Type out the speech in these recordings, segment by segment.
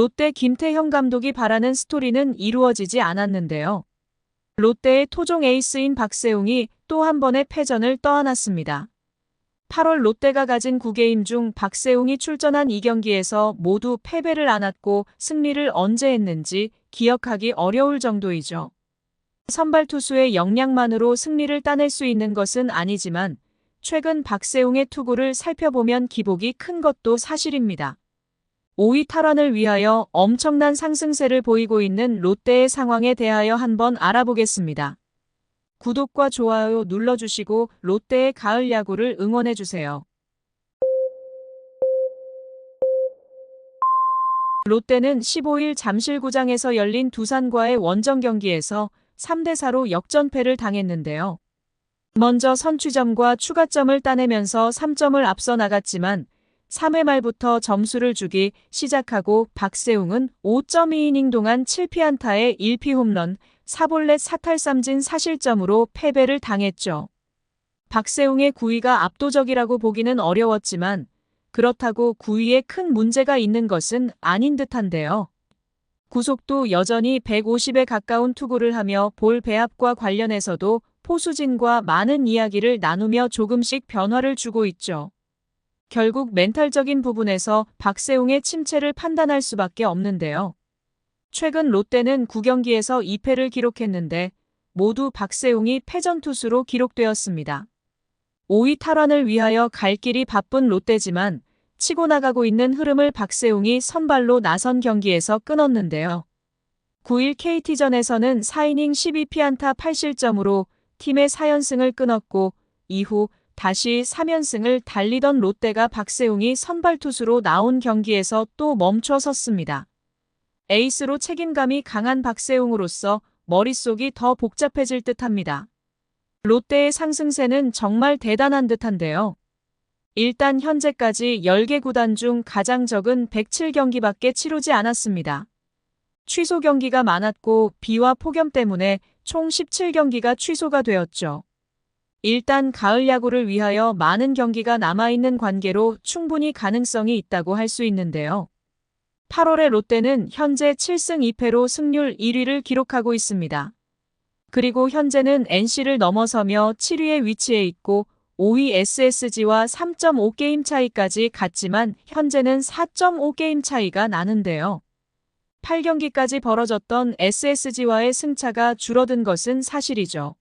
롯데 김태형 감독이 바라는 스토리는 이루어지지 않았는데요. 롯데의 토종 에이스인 박세웅이 또 한 번의 패전을 떠안았습니다. 8월 롯데가 가진 9게임 중 박세웅이 출전한 2경기에서 모두 패배를 안았고 승리를 언제 했는지 기억하기 어려울 정도이죠. 선발 투수의 역량만으로 승리를 따낼 수 있는 것은 아니지만 최근 박세웅의 투구를 살펴보면 기복이 큰 것도 사실입니다. 5위 탈환을 위하여 엄청난 상승세를 보이고 있는 롯데의 상황에 대하여 한번 알아보겠습니다. 구독과 좋아요 눌러주시고 롯데의 가을 야구를 응원해주세요. 롯데는 15일 잠실구장에서 열린 두산과의 원정 경기에서 3대4로 역전패를 당했는데요. 먼저 선취점과 추가점을 따내면서 3점을 앞서 나갔지만 3회 말부터 점수를 주기 시작하고 박세웅은 5.2이닝 동안 7피안타에 1피 홈런, 4볼넷 사탈삼진 사실점으로 패배를 당했죠. 박세웅의 9위가 압도적이라고 보기는 어려웠지만 그렇다고 9위에 큰 문제가 있는 것은 아닌 듯한데요. 구속도 여전히 150에 가까운 투구를 하며 볼 배합과 관련해서도 포수진과 많은 이야기를 나누며 조금씩 변화를 주고 있죠. 결국 멘탈적인 부분에서 박세웅의 침체를 판단할 수밖에 없는데요. 최근 롯데는 9경기에서 2패를 기록했는데 모두 박세웅이 패전 투수로 기록되었습니다. 5위 탈환을 위하여 갈 길이 바쁜 롯데지만 치고 나가고 있는 흐름을 박세웅이 선발로 나선 경기에서 끊었는데요. 9일 KT전에서는 4이닝 12피안타 8실점으로 팀의 4연승을 끊었고 이후 다시 3연승을 달리던 롯데가 박세웅이 선발 투수로 나온 경기에서 또 멈춰 섰습니다. 에이스로 책임감이 강한 박세웅으로서 머릿속이 더 복잡해질 듯합니다. 롯데의 상승세는 정말 대단한 듯한데요. 일단 현재까지 10개 구단 중 가장 적은 107경기밖에 치르지 않았습니다. 취소 경기가 많았고 비와 폭염 때문에 총 17경기가 취소가 되었죠. 일단 가을 야구를 위하여 많은 경기가 남아있는 관계로 충분히 가능성이 있다고 할 수 있는데요. 8월의 롯데는 현재 7승 2패로 승률 1위를 기록하고 있습니다. 그리고 현재는 NC를 넘어서며 7위에 위치해 있고 5위 SSG와 3.5게임 차이까지 갔지만 현재는 4.5게임 차이가 나는데요. 8경기까지 벌어졌던 SSG와의 승차가 줄어든 것은 사실이죠.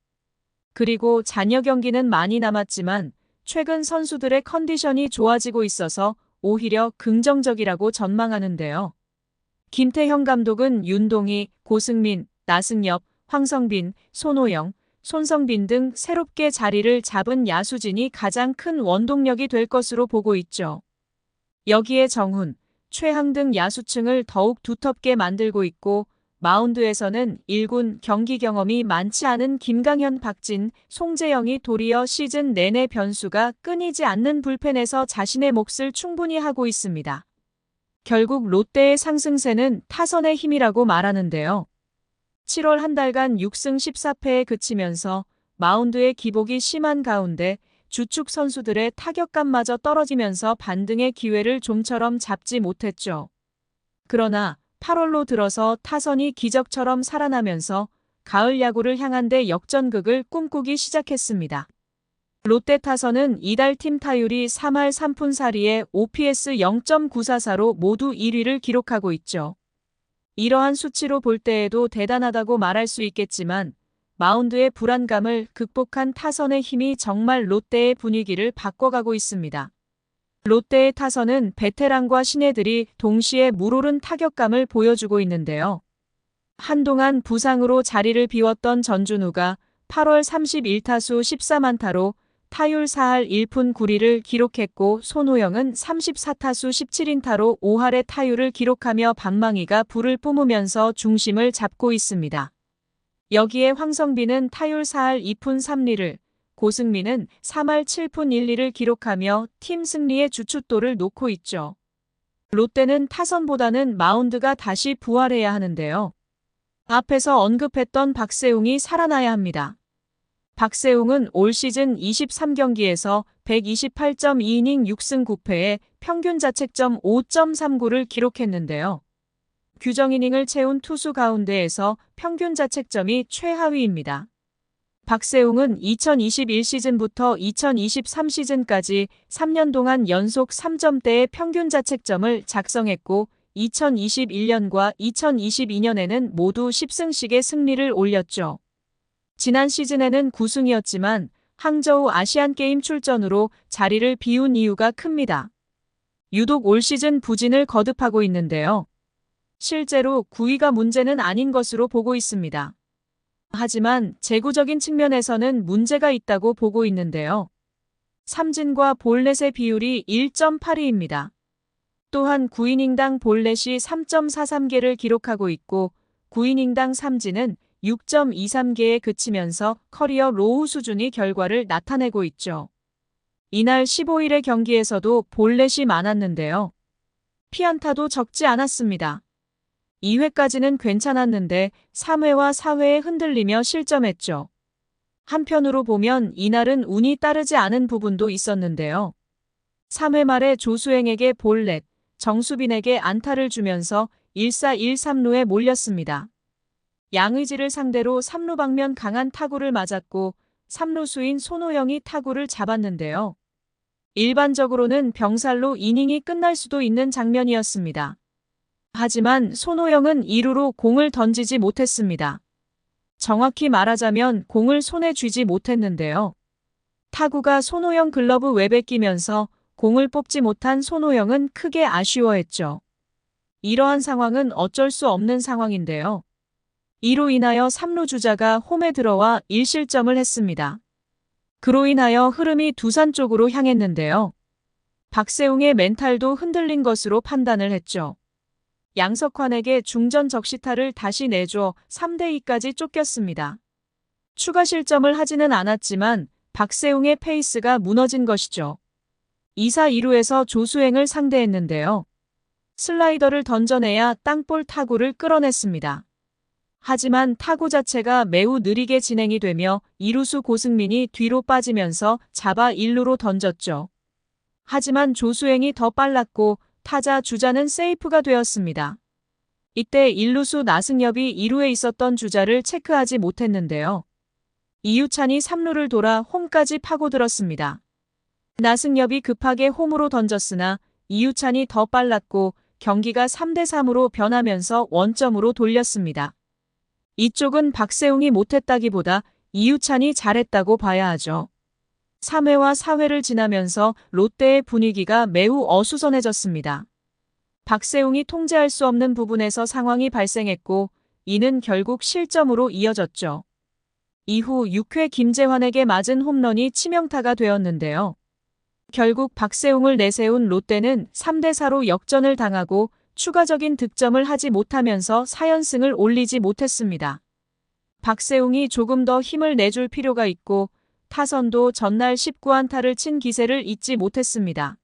그리고 잔여 경기는 많이 남았지만 최근 선수들의 컨디션이 좋아지고 있어서 오히려 긍정적이라고 전망하는데요. 김태형 감독은 윤동희, 고승민, 나승엽, 황성빈, 손호영, 손성빈 등 새롭게 자리를 잡은 야수진이 가장 큰 원동력이 될 것으로 보고 있죠. 여기에 정훈, 최항 등 야수층을 더욱 두텁게 만들고 있고 마운드에서는 1군 경기 경험이 많지 않은 김강현, 박진, 송재영이 도리어 시즌 내내 변수가 끊이지 않는 불펜에서 자신의 몫을 충분히 하고 있습니다. 결국 롯데의 상승세는 타선의 힘이라고 말하는데요. 7월 한 달간 6승 14패에 그치면서 마운드의 기복이 심한 가운데 주축 선수들의 타격감마저 떨어지면서 반등의 기회를 좀처럼 잡지 못했죠. 그러나 8월로 들어서 타선이 기적처럼 살아나면서 가을 야구를 향한 데 역전극을 꿈꾸기 시작했습니다. 롯데 타선은 이달 팀 타율이 3할 3푼 4리에 OPS 0.944로 모두 1위를 기록하고 있죠. 이러한 수치로 볼 때에도 대단하다고 말할 수 있겠지만 마운드의 불안감을 극복한 타선의 힘이 정말 롯데의 분위기를 바꿔가고 있습니다. 롯데의 타선은 베테랑과 신예들이 동시에 물오른 타격감을 보여주고 있는데요. 한동안 부상으로 자리를 비웠던 전준우가 8월 31타수 14만타로 타율 4할 1푼 9리를 기록했고 손호영은 34타수 17인타로 5할의 타율을 기록하며 방망이가 불을 뿜으면서 중심을 잡고 있습니다. 여기에 황성빈은 타율 4할 2푼 3리를 고승민은 3할 7푼 1리를 기록하며 팀 승리의 주춧돌을 놓고 있죠. 롯데는 타선보다는 마운드가 다시 부활해야 하는데요. 앞에서 언급했던 박세웅이 살아나야 합니다. 박세웅은 올 시즌 23경기에서 128.2이닝 6승 9패에 평균 자책점 5.39를 기록했는데요. 규정 이닝을 채운 투수 가운데에서 평균 자책점이 최하위입니다. 박세웅은 2021 시즌부터 2023 시즌까지 3년 동안 연속 3점대의 평균 자책점을 작성했고 2021년과 2022년에는 모두 10승씩의 승리를 올렸죠. 지난 시즌에는 9승이었지만 항저우 아시안게임 출전으로 자리를 비운 이유가 큽니다. 유독 올 시즌 부진을 거듭하고 있는데요. 실제로 9위가 문제는 아닌 것으로 보고 있습니다. 하지만 재구적인 측면에서는 문제가 있다고 보고 있는데요. 삼진과 볼넷의 비율이 1.82입니다. 또한 9이닝당 볼넷이 3.43개를 기록하고 있고 9이닝당 삼진은 6.23개에 그치면서 커리어 로우 수준의 결과를 나타내고 있죠. 이날 15일의 경기에서도 볼넷이 많았는데요. 피안타도 적지 않았습니다. 2회까지는 괜찮았는데 3회와 4회에 흔들리며 실점했죠. 한편으로 보면 이날은 운이 따르지 않은 부분도 있었는데요. 3회 말에 조수행에게 볼넷, 정수빈에게 안타를 주면서 1사 1삼루에 몰렸습니다. 양의지를 상대로 3루 방면 강한 타구를 맞았고 3루수인 손호영이 타구를 잡았는데요. 일반적으로는 병살로 이닝이 끝날 수도 있는 장면이었습니다. 하지만 손호영은 2루로 공을 던지지 못했습니다. 정확히 말하자면 공을 손에 쥐지 못했는데요. 타구가 손호영 글러브 웹에 끼면서 공을 뽑지 못한 손호영은 크게 아쉬워했죠. 이러한 상황은 어쩔 수 없는 상황인데요. 이로 인하여 3루 주자가 홈에 들어와 1실점을 했습니다. 그로 인하여 흐름이 두산 쪽으로 향했는데요. 박세웅의 멘탈도 흔들린 것으로 판단을 했죠. 양석환에게 중전 적시타를 다시 내줘 3대2까지 쫓겼습니다. 추가 실점을 하지는 않았지만 박세웅의 페이스가 무너진 것이죠. 2사 2루에서 조수행을 상대했는데요. 슬라이더를 던져내야 땅볼 타구를 끌어냈습니다. 하지만 타구 자체가 매우 느리게 진행이 되며 이루수 고승민이 뒤로 빠지면서 잡아 1루로 던졌죠. 하지만 조수행이 더 빨랐고 타자 주자는 세이프가 되었습니다. 이때 1루수 나승엽이 2루에 있었던 주자를 체크하지 못했는데요. 이유찬이 3루를 돌아 홈까지 파고들었습니다. 나승엽이 급하게 홈으로 던졌으나 이유찬이 더 빨랐고 경기가 3대3으로 변하면서 원점으로 돌렸습니다. 이쪽은 박세웅이 못했다기보다 이유찬이 잘했다고 봐야 하죠. 3회와 4회를 지나면서 롯데의 분위기가 매우 어수선해졌습니다. 박세웅이 통제할 수 없는 부분에서 상황이 발생했고 이는 결국 실점으로 이어졌죠. 이후 6회 김재환에게 맞은 홈런이 치명타가 되었는데요. 결국 박세웅을 내세운 롯데는 3대4로 역전을 당하고 추가적인 득점을 하지 못하면서 4연승을 올리지 못했습니다. 박세웅이 조금 더 힘을 내줄 필요가 있고 타선도 전날 19안타를 친 기세를 잊지 못했습니다.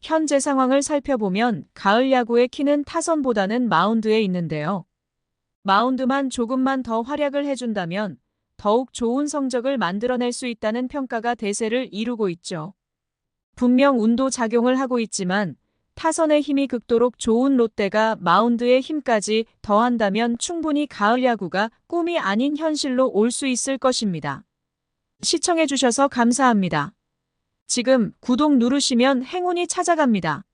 현재 상황을 살펴보면 가을 야구의 키는 타선보다는 마운드에 있는데요. 마운드만 조금만 더 활약을 해준다면 더욱 좋은 성적을 만들어낼 수 있다는 평가가 대세를 이루고 있죠. 분명 운도 작용을 하고 있지만 타선의 힘이 극도록 좋은 롯데가 마운드의 힘까지 더한다면 충분히 가을 야구가 꿈이 아닌 현실로 올 수 있을 것입니다. 시청해주셔서 감사합니다. 지금 구독 누르시면 행운이 찾아갑니다.